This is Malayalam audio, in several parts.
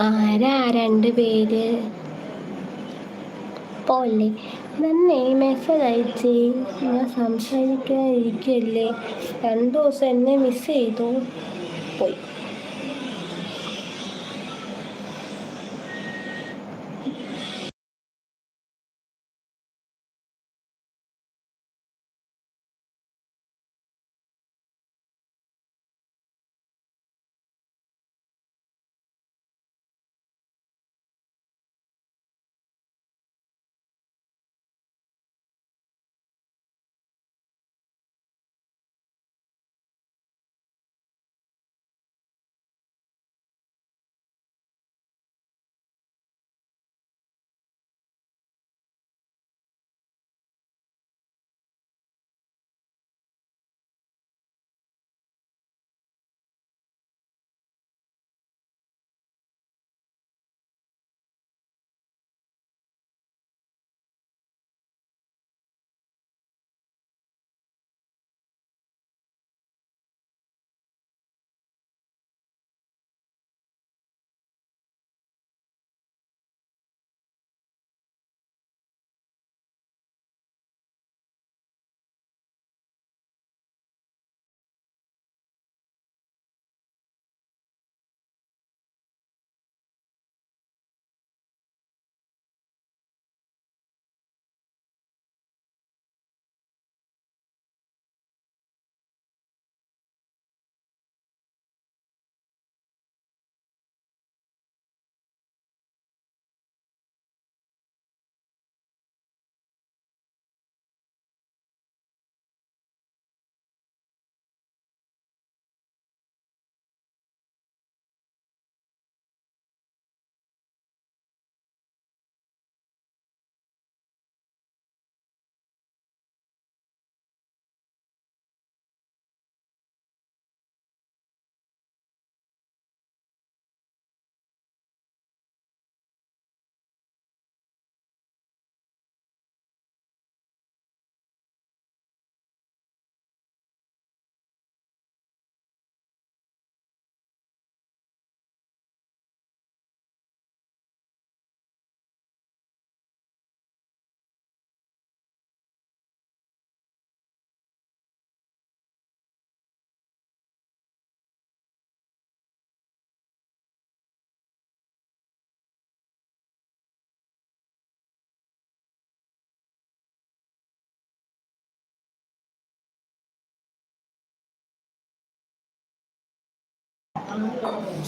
ആരാ രണ്ട് പേര്? പോലെ നന്നെ മെസ്സേജ് അയച്ചേ. ഞാൻ സംസാരിക്കാതിരിക്കല്ലേ? രണ്ടു ദിവസം എന്നെ മിസ് ചെയ്തു. പോയി.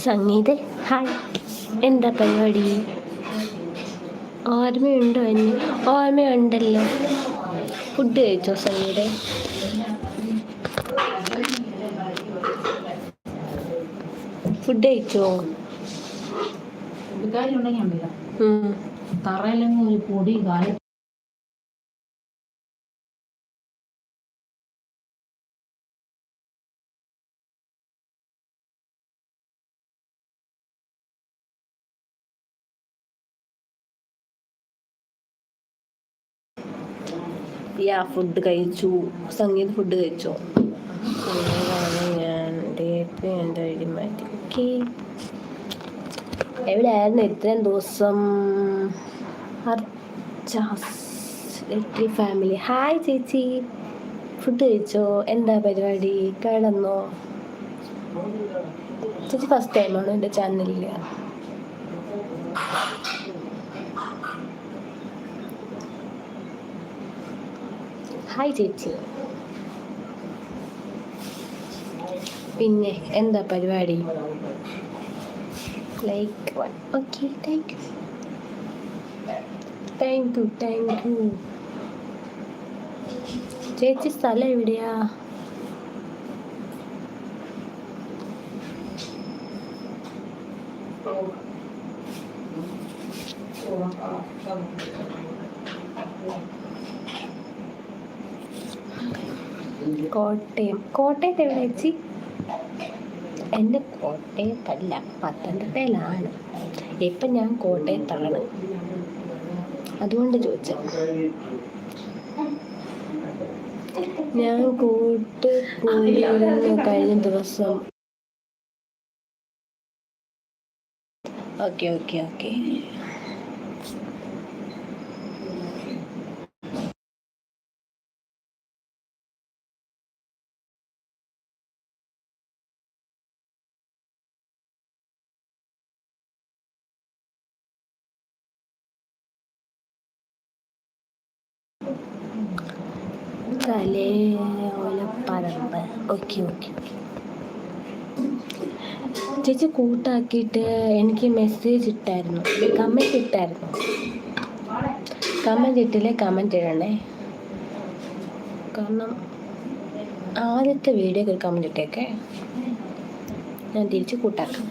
സംഗീത. ഹായ് എന്താ പരിപാടി? ഓർമ്മയുണ്ടോ എന്നെ? ഓർമ്മയുണ്ടല്ലോ. ഫുഡ് കഴിച്ചോ സംഗീത? ഫുഡ് കഴിച്ചോ? തറയിലെങ്ങും ഒരു പൊടി കാലം യാ ഫുഡ് കഴിച്ചു. സംഗീത ഫുഡ് കഴിച്ചോ? എവിടെയായിരുന്നു ഇത്രയും ദിവസം? ഫാമിലി ഹായ് ചേച്ചി. ഫുഡ് കഴിച്ചോ? എന്താ പരിപാടി? കിടന്നോ? ചേച്ചി ഫസ്റ്റ് ടൈമാണോ എന്റെ ചാനലിൽ ഹായ് ചേച്ചി പിന്നെ എന്താ പരിപാടി? Like one okay thank you thank you thank you ചേച്ചി സ്ഥലം എവിടെയാ? കോട്ടയം. കോട്ടയത്ത് എവിടെ വെച്ചി എന്റെ കോട്ടയത്തല്ല പത്തനംതിട്ടയിലാണ്. ഇപ്പം ഞാൻ കോട്ടയത്താണ്. അതുകൊണ്ട് ചോദിച്ചത്. ഞാൻ കൂട്ട് കഴിഞ്ഞ ദിവസം. Okay okay okay. Thalayolaparambu okay okay ചേച്ചി കൂട്ടാക്കിയിട്ട് എനിക്ക് മെസ്സേജ് ഇട്ടായിരുന്നു. കമന്റ് ഇട്ടായിരുന്നു. കമന്റ് ഇട്ടില്ലേ? കമന്റ് ഇടണേ. കാരണം ആദ്യത്തെ വീഡിയോക്ക് ഒരു കമന്റ് ഇട്ടേക്കെ. ഞാൻ തിരിച്ച് കൂട്ടാക്കാം.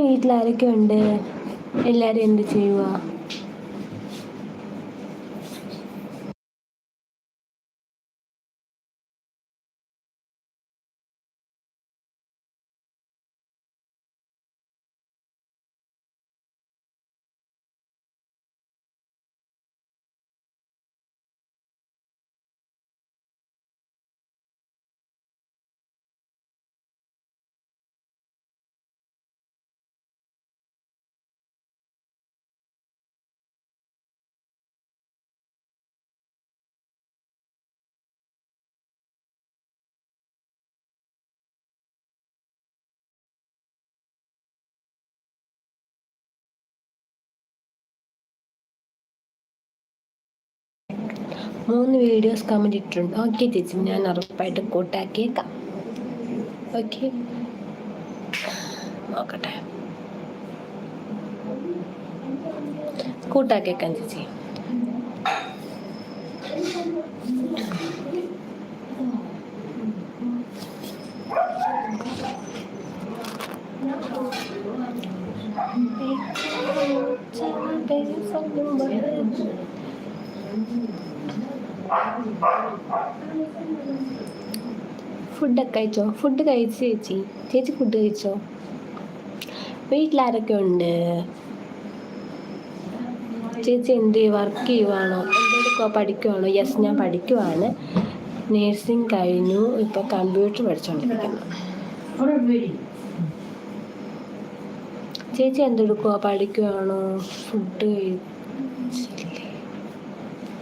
വീട്ടിൽ ആരൊക്കെ ഉണ്ട് എല്ലാവരും എന്ത് ചെയ്യുക മൂന്ന് വീഡിയോസ് കമന്റ് ഇട്ടിട്ടുണ്ട്. ഓക്കെ ചേച്ചി ഞാൻ ഉറപ്പായിട്ട് കൂട്ടാക്കിയേക്കാം. ഓക്കെ നോക്കട്ടെ. കൂട്ടാക്കിയേക്കാം ചേച്ചി. ഫുഡൊക്കെ കഴിച്ചോ? ഫുഡ് കഴിച്ചു ചേച്ചി. ചേച്ചി ഫുഡ് കഴിച്ചോ? വീട്ടിലാരൊക്കെ ഉണ്ട്? ചേച്ചി എന്ത് വർക്ക് ചെയ്യുവാണോ? എന്തെടുക്കുക പഠിക്കുവാണോ? യെസ് ഞാൻ പഠിക്കുവാണ്. നേഴ്സിംഗ് കഴിഞ്ഞു. ഇപ്പോൾ കമ്പ്യൂട്ടർ പഠിച്ചുകൊണ്ടിരിക്കുന്നു ചേച്ചി എന്തെടുക്കുക പഠിക്കുവാണോ? ഫുഡ് കഴിച്ചില്ലേ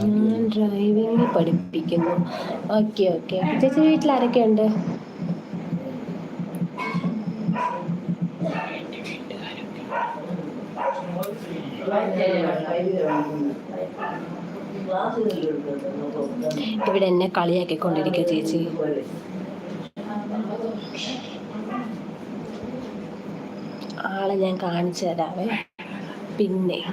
ഞാൻ ഡ്രൈവിംഗ് പഠിപ്പിക്കുന്നു. ഓക്കെ ഓക്കെ ചേച്ചി വീട്ടിൽ ആരൊക്കെ ഉണ്ട്? ഇവിടെ എന്നെ കളിയാക്കിക്കൊണ്ടിരിക്കുക ചേച്ചി. ആളെ ഞാൻ കാണിച്ചു തരാവേ. പിന്നെ.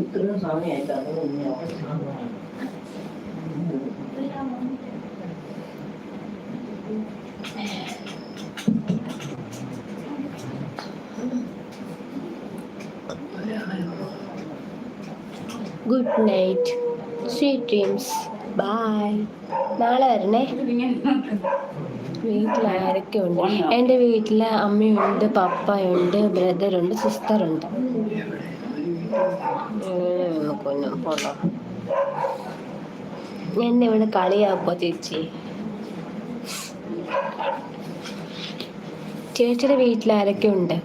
ഇത്രയും സമയമായിട്ടാണ് good night. Sweet dreams. Bye. നാളെ വരണേ. വീട്ടിലാരൊക്കെ ഉണ്ട് എന്റെ വീട്ടിൽ അമ്മയുണ്ട് പപ്പയുണ്ട് ബ്രദറുണ്ട് സിസ്റ്ററുണ്ട്. എന്നെ ഇവിടെ കളിയാക്കോ ചേച്ചി? ചേച്ചിയുടെ വീട്ടിലാരൊക്കെ ഉണ്ട്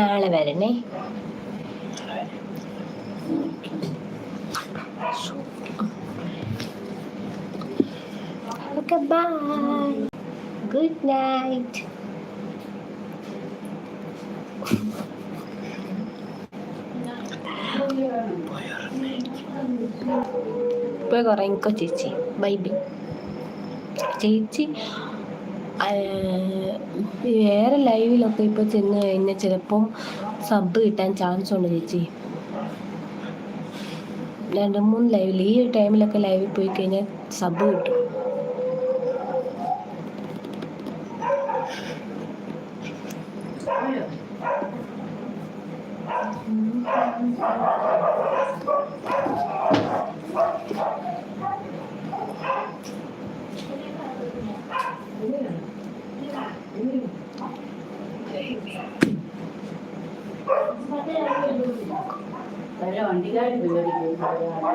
നാളെ വരണേ. ബൈ. Good night. പോയി കുറേ ചേച്ചി. Bye bye. ചേച്ചി വേറെ ലൈവിലൊക്കെ ഇപ്പൊ ചെന്ന് കഴിഞ്ഞാൽ ചിലപ്പം സബ് കിട്ടാൻ ചാൻസ് ഉണ്ട് ചേച്ചി. രണ്ടു മൂന്ന് ലൈവിൽ ഈ ടൈമിലൊക്കെ ലൈവിൽ പോയി കഴിഞ്ഞാൽ സബ് കിട്ടും.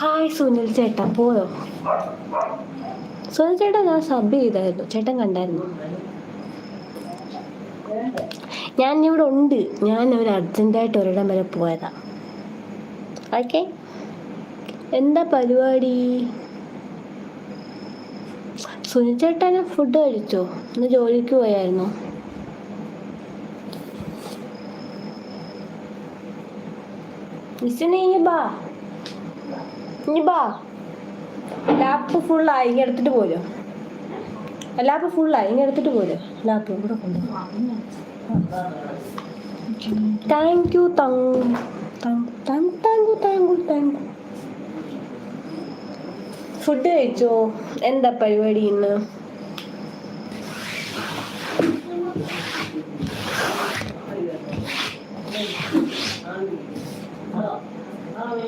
ഹായ് സുനിൽ ചേട്ടാ പോയോ? സുനിൽ ചേട്ടാ ഞാൻ സബ് ചെയ്തായിരുന്നു ചേട്ടൻ കണ്ടായിരുന്നു. ഞാൻ ഇവിടെ ഉണ്ട്. ഞാൻ ഒരു അർജന്റായിട്ട് ഒരിടം വരെ പോയതാ. ഓക്കെ എന്താ പരിപാടി? സുനിൽ ചേട്ടനെ ഫുഡ് കഴിച്ചോ? ഇന്ന് ജോലിക്ക് പോയായിരുന്നു. മിസ്സിനെ ബാ. ഇനി ബാ ലാപ്പ് ഫുള്ളായി ഇങ്ങനെ എടുത്തിട്ട് പോരോ. ലാപ്പ് ഫുള്ളായി ഇങ്ങനെ എടുത്തിട്ട് പോരോ. ലാപ്പ് ഇവിടെ കൊണ്ടു. Thank you thank thank thank food കഴിച്ചോ? എന്താ പരിപാടി ഇന്ന്?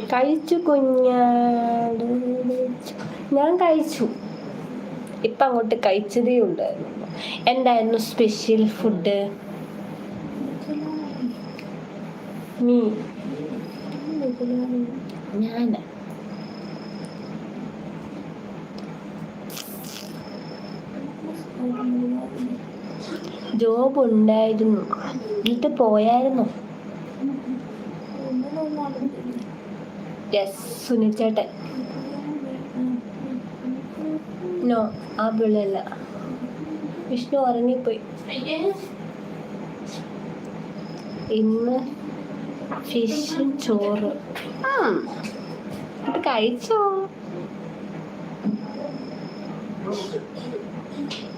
കഴിച്ചു കുഞ്ഞാട്. ഞാൻ കഴിച്ചു. ഇപ്പം അങ്ങോട്ട് കഴിച്ചതേ ഉണ്ടായിരുന്നു. എന്തായിരുന്നു സ്പെഷ്യൽ ഫുഡ് മീ ഞാൻ. ജോബ് ഉണ്ടായിരുന്നു. എന്നിട്ട് പോയായിരുന്നു. യെസ് സുനിൽ ചേട്ടൻ. നോ ആ പിള്ളല്ല വിഷ്ണു ഉറങ്ങിപ്പോയി. ഇന്ന് ഫിഷും ചോറ്. ആ ഇത് കഴിച്ചോ?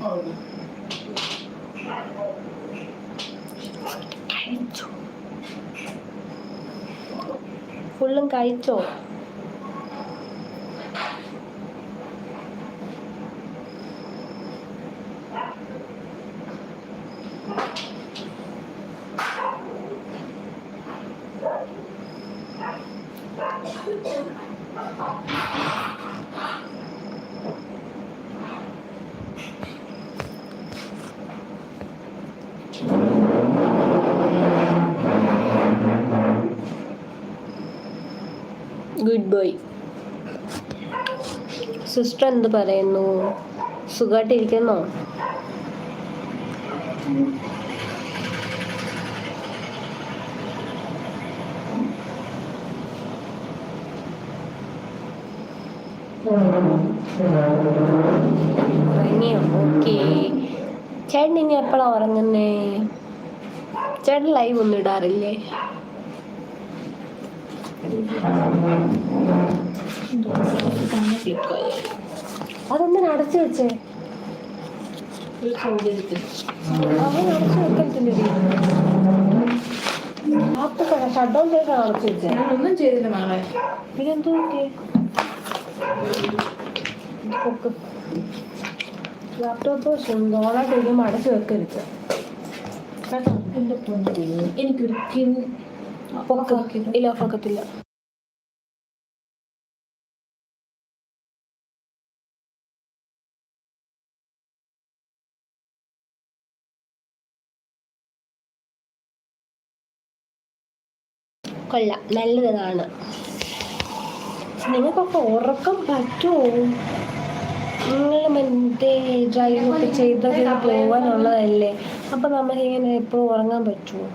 കഴിച്ചോ ഫുള്ളും കഴിച്ചോ ഗുഡ് ബോയ്. സിസ്റ്റർ എന്ത് പറയുന്നു? സുഖമായിട്ടിരിക്കുന്നോ ചേട്ടൻ ഇനി എപ്പോഴാണ് ഉറങ്ങുന്നേ? ചേട്ടൻ ലൈവ് ഒന്നും ഇടാറില്ലേ? അതൊന്നും അടച്ചു വെച്ചേ? അവൻ അടച്ചു വെക്കത്തില്ലേ ഷട്ട് ഡൗൺ ചെയ്താണ് അടച്ചു വെച്ചേ. ഒന്നും ചെയ്തില്ല പിന്നെന്തോ ലാപ്ടോപ്പ് ഓണായിട്ട് അടച്ചു വെക്കരുത്. കേട്ടോ പൊന്നു എനിക്കൊരിക്കലും ഇല്ല പൊക്കത്തില്ല. കൊള്ളാം. നല്ലതാണ്. നിങ്ങൾക്കൊക്കെ ഉറക്കം പറ്റുമോ നിങ്ങൾ മറ്റേ ഡ്രൈവ് ഒക്കെ ചെയ്തൊക്കെ പോകാനുള്ളതല്ലേ? അപ്പം നമുക്കിങ്ങനെ എപ്പോഴും ഉറങ്ങാൻ പറ്റുമോ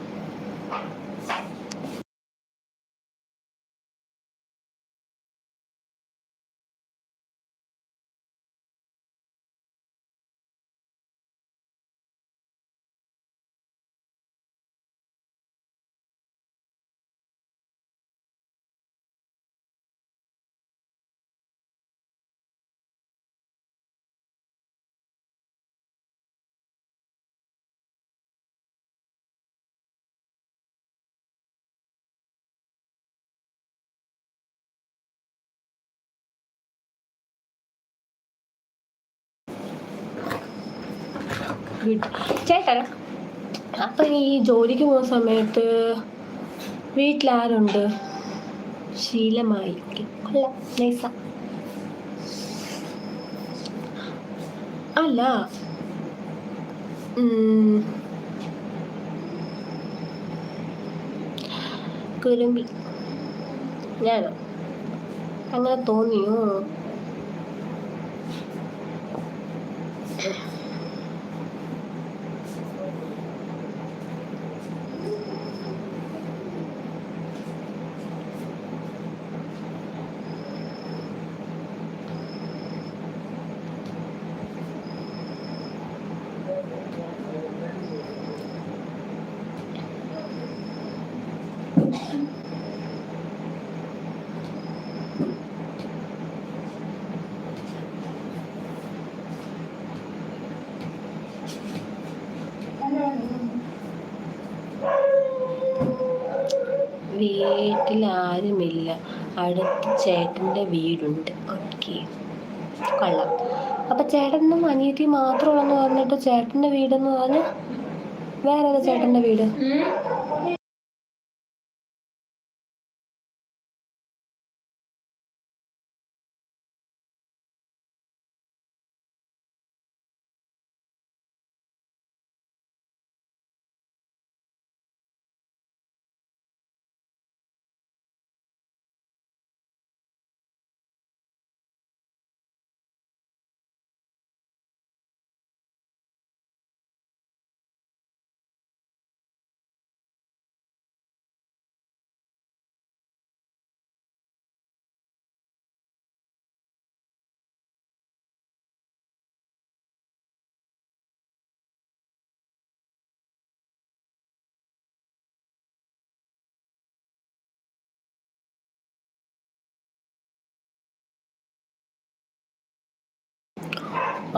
ചേട്ടാ അപ്പം ഈ ജോലിക്ക് പോകുന്ന സമയത്ത് വീട്ടിലാരുണ്ട്? ശീലമായി നൈസ അല്ല. കുരുമ്പി. ഞാനോ? അങ്ങനെ തോന്നിയോ? വീട്ടിൽ ആരുമില്ല. അടുത്ത് ചേട്ടന്റെ വീടുണ്ട്. ഓക്കെ. കൊള്ളാം. അപ്പം ചേട്ടനും അനിയത്തി മാത്രമുള്ളെന്ന് പറഞ്ഞിട്ട് ചേട്ടന്റെ വീടെന്ന് പറഞ്ഞാൽ വേറെ ഏതാ ചേട്ടന്റെ വീട്?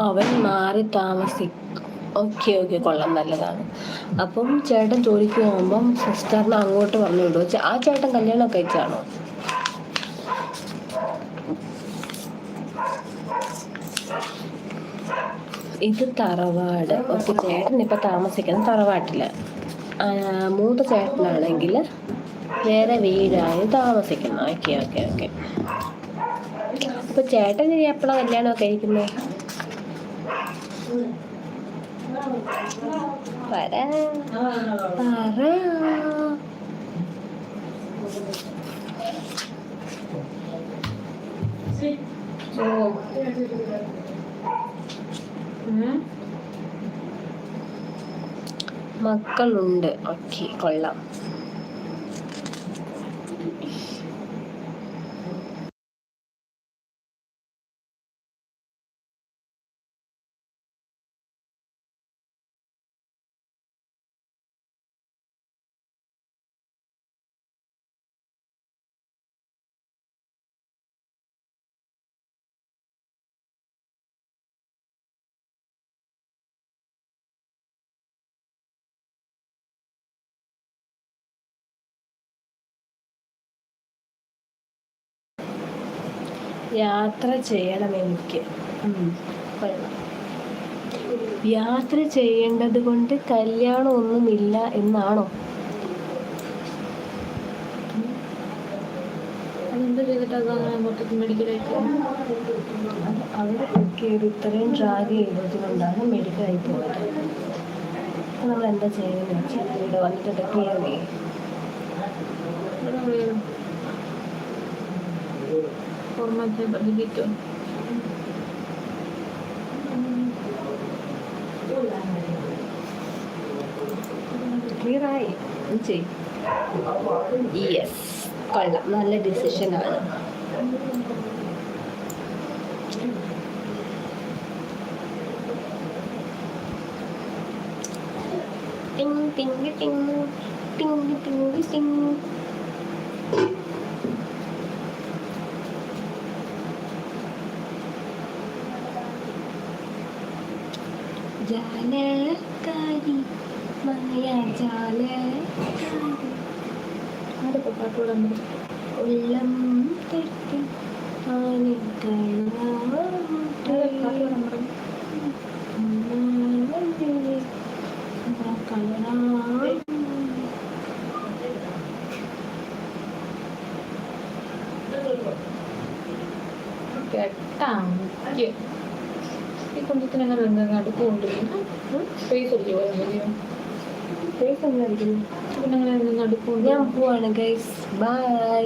അവൻ മാറി താമസിക്കും ഓക്കെ ഓക്കെ കൊള്ളാം നല്ലതാണ്. അപ്പം ചേട്ടൻ ജോലിക്ക് പോകുമ്പം സിസ്റ്ററിനെ അങ്ങോട്ട് പറഞ്ഞു വിടുമോ ആ ചേട്ടൻ കല്യാണമൊക്കെ കഴിച്ചാണോ? ഇത് തറവാട്. ഓക്കെ ചേട്ടൻ ഇപ്പം താമസിക്കുന്നത് തറവാട്ടിൽ മൂത്ത ചേട്ടനാണെങ്കിൽ വേറെ വീടായി താമസിക്കുന്നു. Okay okay okay. അപ്പൊ ചേട്ടൻ ഇനി എപ്പോഴാണ് കല്യാണമൊക്കെ കഴിക്കുന്നത് പറ പറ മക്കളുണ്ട് ഓക്കെ കൊള്ളാം യാത്ര ചെയ്യണം എനിക്ക്. യാത്ര ചെയ്യേണ്ടത് കൊണ്ട് കല്യാണം ഒന്നുമില്ല എന്നാണോ? കയറി ഇത്രയും ഡ്രാഗ് ചെയ്തതുകൊണ്ടാണ് മെഡിക്കലായി പോയത്. നമ്മൾ എന്താ ചെയ്യുന്നത് വെച്ചാൽ ഇവിടെ വന്നിട്ട് ചെയ്യും ഫോർമാറ്റ് ഡിലീറ്റോ ക്ലിയർ ആയി ചെയ്യും യെസ് കൊള്ളാം നല്ല ഡിസിഷനാണ് ടിങ് ടിങ് ടിങ് ടിങ് ടിങ് ടിങ് ജാലക്കാരി മായാജാലക്കാരി. ആരൊക്കെ പാട്ട് പാടാൻ പറ്റും ഉള്ളം തട്ടി കേട്ടാ എനിക്ക് ഈ കുഞ്ഞിത്തിനങ്ങനെ എന്തെങ്കിലും അടുപ്പുണ്ട് സ്പേസ് ഒഴിച്ച് പോയാൽ മതിയോ അങ്ങനെ എന്തെങ്കിലും അടുപ്പുണ്ട് ഞാൻ പോവാണ് ഗൈസ് ബൈ